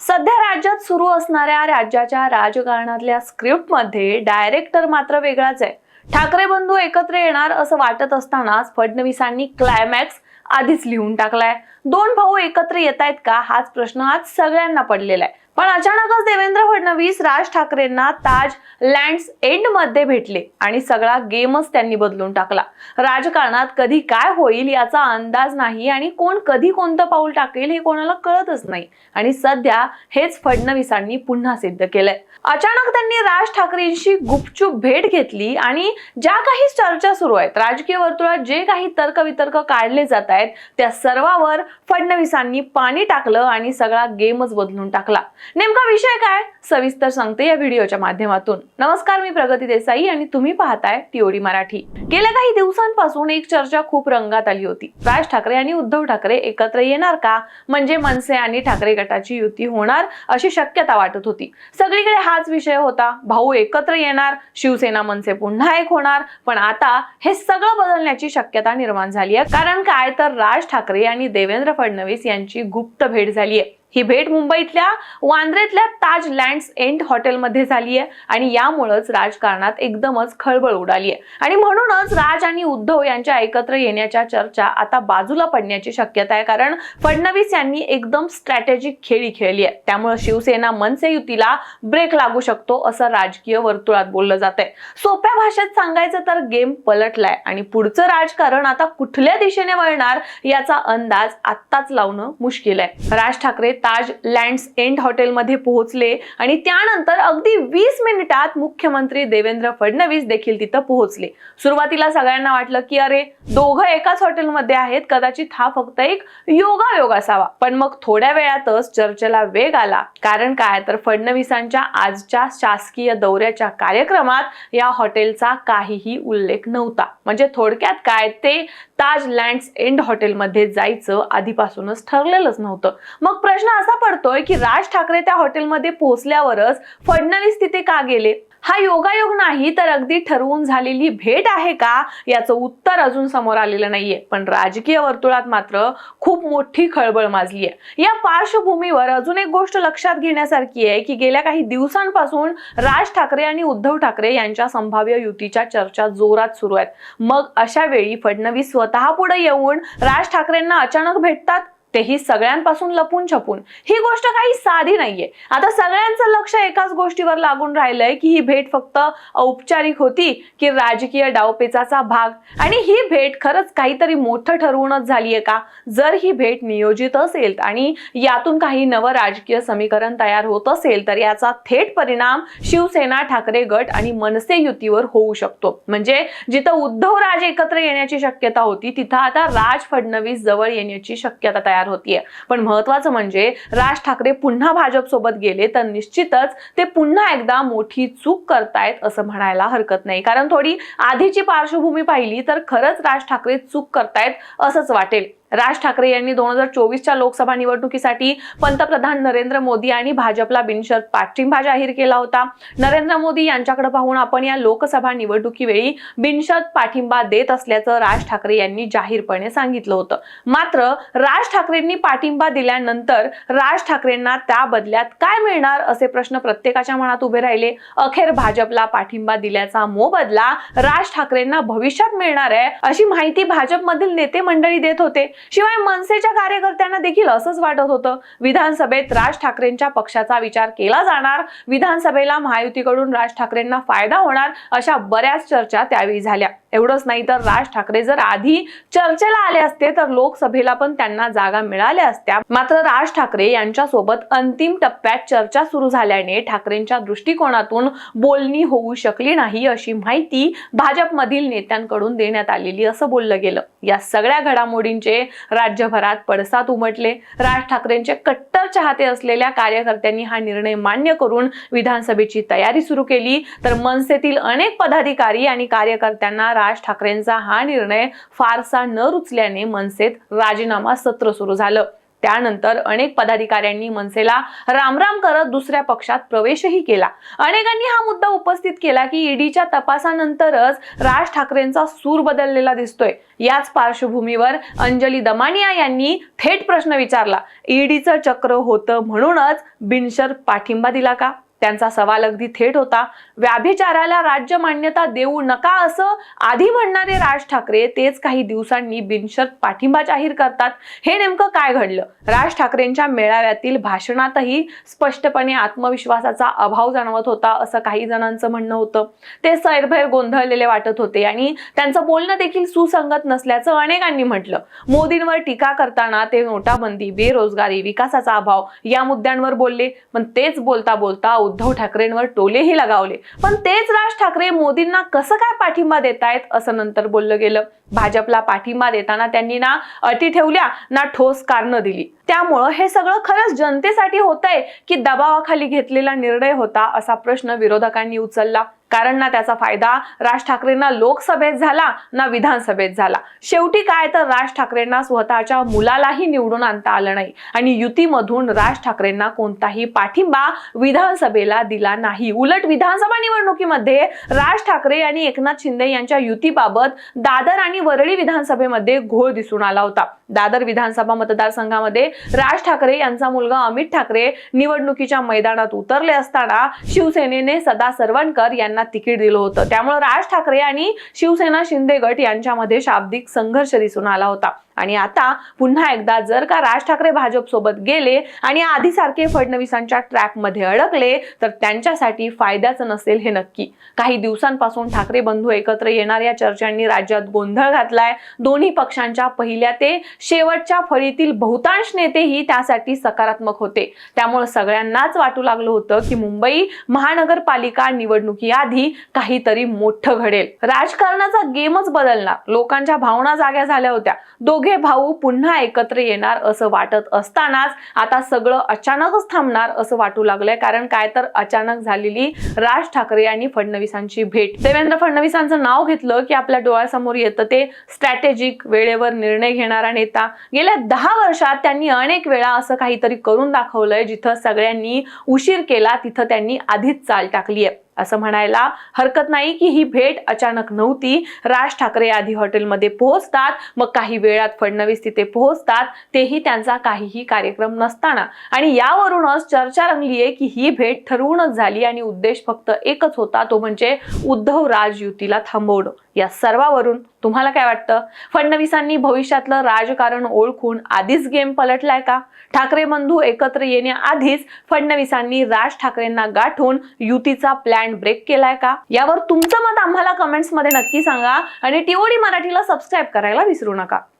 सध्या राज्यात सुरू असणाऱ्या राज्याच्या राजकारणातल्या स्क्रिप्टमध्ये डायरेक्टर मात्र वेगळाच आहे. ठाकरे बंधू एकत्र येणार असं वाटत असतानाच फडणवीसांनी क्लायमॅक्स आधीच लिहून टाकलाय. दोन भाऊ एकत्र येत आहेत का हाच प्रश्न आज सगळ्यांना पडलेला आहे. पण अचानकच देवेंद्र फडणवीस राज ठाकरेंना ताज लँड्स एंडमध्ये भेटले आणि सगळा गेमच त्यांनी बदलून टाकला. राजकारणात कधी काय होईल याचा अंदाज नाही आणि कोण कधी कोणतं पाऊल टाकेल हे कोणाला कळतच नाही. आणि सध्या हेच फडणवीसांनी पुन्हा सिद्ध केलंय. अचानक त्यांनी राज ठाकरेंशी गुपचूप भेट घेतली आणि ज्या काही चर्चा सुरू आहेत राजकीय वर्तुळात जे काही तर्कवितर्क काढले जात आहेत त्या सर्वावर फडणवीसांनी पाणी टाकलं आणि सगळा गेमच बदलून टाकला. नेमका विषय काय? सविस्तर सांगते या व्हिडिओच्या माध्यमातून. नमस्कार मी प्रगती देसाई आणि तुम्ही पाहताय टीओडी मराठी. गेल्या काही दिवसांपासून एक चर्चा खूप रंगात आली होती. राज ठाकरे आणि उद्धव ठाकरे एकत्र येणार का? म्हणजे मनसे आणि ठाकरे गटाची युती होणार अशी शक्यता वाटत होती. सगळीकडे हाच विषय होता. भाऊ एकत्र येणार शिवसेना मनसे पुन्हा एक होणार पण आता हे सगळं बदलण्याची शक्यता निर्माण झाली आहे. कारण काय? तर राज ठाकरे आणि देवेंद्र फडणवीस यांची गुप्त भेट झाली आहे. ही भेट मुंबईतल्या वांद्रेतल्या ताज लँड्स एंड हॉटेलमध्ये झाली आहे आणि यामुळेच राजकारणात एकदमच खळबळ उडाली आहे. आणि म्हणूनच राज आणि उद्धव यांच्या एकत्र येण्याच्या चर्चा आता बाजूला पडण्याची शक्यता आहे कारण फडणवीस यांनी एकदम स्ट्रॅटेजिक खेळी खेळली आहे. त्यामुळे शिवसेना मनसे युतीला ब्रेक लागू शकतो असं राजकीय वर्तुळात बोललं जात आहे सोप्या भाषेत सांगायचं तर गेम पलटलाय आणि पुढचं राजकारण आता कुठल्या दिशेने वळणार याचा अंदाज आत्ताच लावणं मुश्किल आहे. राज ठाकरे ताज लँड्स एंड हॉटेलमध्ये पोहोचले आणि त्यानंतर अगदी वीस मिनिटात मुख्यमंत्री देवेंद्र फडणवीस देखील तिथं पोहोचले. सुरुवातीला सगळ्यांना वाटलं की अरे दोघं एकाच हॉटेलमध्ये आहेत कदाचित हा फक्त एक योगायोग असावा. पण मग थोड्या वेळातच चर्चेला वेग आला. कारण काय? तर फडणवीसांच्या आजच्या शासकीय दौऱ्याच्या कार्यक्रमात या हॉटेलचा काहीही उल्लेख नव्हता. म्हणजे थोडक्यात काय? ते ताज लँड्स एंड हॉटेलमध्ये जायचं आधीपासूनच ठरलेलंच नव्हतं. मग प्रश्न असा पडतोय की राज ठाकरे त्या हॉटेलमध्ये पोहोचल्यावरच फडणवीस तिथे का गेले? हा योगायोग नाही तर अगदी ठरवून झालेली भेट आहे का? याचं उत्तर अजून समोर आलेलं नाहीये. पण राजकीय वर्तुळात मात्र खूप मोठी खळबळ माजली आहे या पार्श्वभूमीवर अजून एक गोष्ट लक्षात घेण्यासारखी आहे की गेल्या काही दिवसांपासून राज ठाकरे आणि उद्धव ठाकरे यांच्या संभाव्य युतीच्या चर्चा जोरात सुरू आहेत. मग अशा वेळी फडणवीस स्वतः पुढे येऊन राज ठाकरेंना अचानक भेटतात? तेही सगळ्यांपासून लपून छपून. ही गोष्ट काही साधी नाहीये. आता सगळ्यांचं लक्ष एकाच गोष्टीवर लागून राहिलंय की ही भेट फक्त औपचारिक होती की राजकीय डावपेचाचा भाग. आणि ही भेट खरंच काहीतरी मोठं ठरवूनच झालीये का? जर ही भेट नियोजित असेल आणि यातून काही नवं राजकीय समीकरण तयार होत असेल तर याचा थेट परिणाम शिवसेना ठाकरे गट आणि मनसे युतीवर होऊ शकतो. म्हणजे जिथं उद्धव राज एकत्र येण्याची शक्यता होती तिथं आता राज फडणवीस जवळ येण्याची शक्यता तयार होतीये. पण महत्वाचं म्हणजे राज ठाकरे पुन्हा भाजप सोबत गेले तर निश्चितच ते पुन्हा एकदा मोठी चूक करतायत असं म्हणायला हरकत नाही. कारण थोडी आधीची पार्श्वभूमी पाहिली तर खरंच राज ठाकरे चूक करतायत असंच वाटेल. राज ठाकरे यांनी दोन हजार चोवीसच्या लोकसभा निवडणुकीसाठी पंतप्रधान नरेंद्र मोदी आणि भाजपला बिनशर्त पाठिंबा जाहीर केला होता. नरेंद्र मोदी यांच्याकडे पाहून आपण या लोकसभा निवडणुकीवेळी बिनशर्त पाठिंबा देत असल्याचं राज ठाकरे यांनी जाहीरपणे सांगितलं होतं. मात्र राज ठाकरेंनी पाठिंबा दिल्यानंतर राज ठाकरेंना त्या बदल्यात काय मिळणार असे प्रश्न प्रत्येकाच्या मनात उभे राहिले. अखेर भाजपला पाठिंबा दिल्याचा मोबदला राज ठाकरेंना भविष्यात मिळणार आहे अशी माहिती भाजपमधील नेते मंडळी देत होते. शिवाय मनसेच्या कार्यकर्त्यांना देखील असंच वाटत होतं. विधानसभेत राज ठाकरेंच्या पक्षाचा विचार केला जाणार. विधानसभेला महायुतीकडून राज ठाकरेंना फायदा होणार अशा बऱ्याच चर्चा त्यावेळी झाल्या. एवढंच नाही तर राज ठाकरे जर आधी चर्चेला आले असते तर लोकसभेला पण त्यांना जागा मिळाल्या असत्या. मात्र राज ठाकरे यांच्या सोबत अंतिम टप्प्यात चर्चा सुरू झाल्याने ठाकरेंच्या दृष्टिकोनातून बोलणी होऊ शकली नाही अशी माहिती भाजपमधील नेत्यांकडून देण्यात आलेली असं बोललं गेलं. या सगळ्या घडामोडींचे राज्यभरात पडसाद उमटले. राज ठाकरेंचे कट्टर चाहते असलेल्या कार्यकर्त्यांनी हा निर्णय मान्य करून विधानसभेची तयारी सुरू केली. तर मनसेतील अनेक पदाधिकारी आणि कार्यकर्त्यांना राज ठाकरेंचा हा निर्णय फारसा न रुचल्याने मनसेत राजीनामा सत्र सुरू झालं. त्यानंतर अनेक पदाधिकाऱ्यांनी मनसेला रामराम करत दुसऱ्या पक्षात प्रवेशही केला. अनेकांनी हा मुद्दा उपस्थित केला की ईडीच्या तपासानंतरच राज ठाकरेंचा सूर बदललेला दिसतोय. याच पार्श्वभूमीवर अंजली दमानिया यांनी थेट प्रश्न विचारला. ईडीचं चक्र होतं म्हणूनच बिनशर पाठिंबा दिला का? त्यांचा सवाल अगदी थेट होता. व्याभिचाराला राज्य मान्यता देऊ नका असं आधी म्हणणारे राज ठाकरे तेच काही दिवसांनी बिनशर्त पाठिंबा जाहीर करतात. हे नेमकं काय घडलं? राज ठाकरेंच्या मेळाव्यातील भाषणातही स्पष्टपणे आत्मविश्वासाचा अभाव जाणवत होता असं काही जणांचं म्हणणं होतं. ते सैरभैर गोंधळलेले वाटत होते आणि त्यांचं बोलणं देखील सुसंगत नसल्याचं अनेकांनी म्हटलं. मोदींवर टीका करताना ते नोटाबंदी बेरोजगारी विकासाचा अभाव या मुद्द्यांवर बोलले. पण तेच बोलता बोलता उद्धव ठाकरेंवर टोलेही लगावले. पण तेच राज ठाकरे मोदींना कसं काय पाठिंबा देतायत असं नंतर बोललं गेलं. भाजपला पाठिंबा देताना त्यांनी ना अटी ठेवल्या ना ठोस कारणं दिली. त्यामुळं हे सगळं खरंच जनतेसाठी होतंय की दबावाखाली घेतलेला निर्णय होता असा प्रश्न विरोधकांनी उचलला. कारण ना त्याचा फायदा राज ठाकरेंना लोकसभेत झाला ना विधानसभेत झाला. शेवटी काय तर राज ठाकरेंना स्वतःच्या मुलालाही निवडून आणता आलं नाही आणि युतीमधून राज ठाकरेंना कोणताही पाठिंबा विधानसभेला दिला नाही. उलट विधानसभा निवडणुकीमध्ये राज ठाकरे आणि एकनाथ शिंदे यांच्या युतीबाबत दादर आणि वरळी विधानसभेमध्ये घोळ दिसून आला होता. दादर विधानसभा मतदारसंघामध्ये राज ठाकरे यांचा मुलगा अमित ठाकरे निवडणुकीच्या मैदानात उतरले असताना शिवसेनेने सदा सरवणकर यांना तिकीट दिलं होतं. त्यामुळे राज ठाकरे आणि शिवसेना शिंदे गट यांच्यामध्ये शाब्दिक संघर्ष दिसून आला होता. आणि आता पुन्हा एकदा जर का राज ठाकरे भाजप सोबत गेले आणि आधीसारखे फडणवीसांच्या ट्रॅकमध्ये अडकले तर त्यांच्यासाठी फायद्याचं नसेल हे नक्की. काही दिवसांपासून ठाकरे बंधू एकत्र येणार या चर्चांनी राज्यात गोंधळ घातलाय. दोन्ही पक्षांच्या पहिल्या ते शेवटच्या फळीतील बहुतांश नेतेही त्यासाठी सकारात्मक होते. त्यामुळे सगळ्यांनाच वाटू लागलं होतं की मुंबई महानगरपालिका निवडणुकीआधी काहीतरी मोठं घडेल. राजकारणाचा गेमच बदलणार. लोकांच्या भावना जाग्या झाल्या होत्या. दोघे भाऊ पुन्हा एकत्र येणार असं वाटत असतानाच आता सगळं अचानकच थांबणार असं वाटू लागलंय. कारण काय तर अचानक झालेली राज ठाकरे आणि फडणवीसांची भेट. देवेंद्र फडणवीसांचं नाव घेतलं की आपल्या डोळ्यासमोर येतं. ते स्ट्रॅटेजिक वेळेवर निर्णय घेणारा नेता. गेल्या दहा वर्षात त्यांनी अनेक वेळा असं काहीतरी करून दाखवलंय जिथं सगळ्यांनी उशीर केला तिथं त्यांनी आधीच चाल टाकली आहे असं म्हणायला हरकत नाही की ही भेट अचानक नव्हती. राज ठाकरे आधी हॉटेलमध्ये पोहोचतात. मग काही वेळात फडणवीस तिथे पोहोचतात. तेही त्यांचा काहीही कार्यक्रम नसताना. आणि यावरूनच चर्चा रंगली आहे की ही भेट ठरवूनच झाली आणि उद्देश फक्त एकच होता तो म्हणजे उद्धव राज युतीला थांबवणं. या सर्वावरून तुम्हाला काय वाटतं? फडणवीसांनी भविष्यातलं राजकारण ओळखून आधीच गेम पलटलाय का? ठाकरे बंधू एकत्र येण्याआधीच फडणवीसांनी राज ठाकरेंना गाठून युतीचा प्लॅन ब्रेक केलाय का? यावर तुमचं मत आम्हाला कमेंट्समध्ये नक्की सांगा आणि टीओडी मराठीला सबस्क्राईब करायला विसरू नका.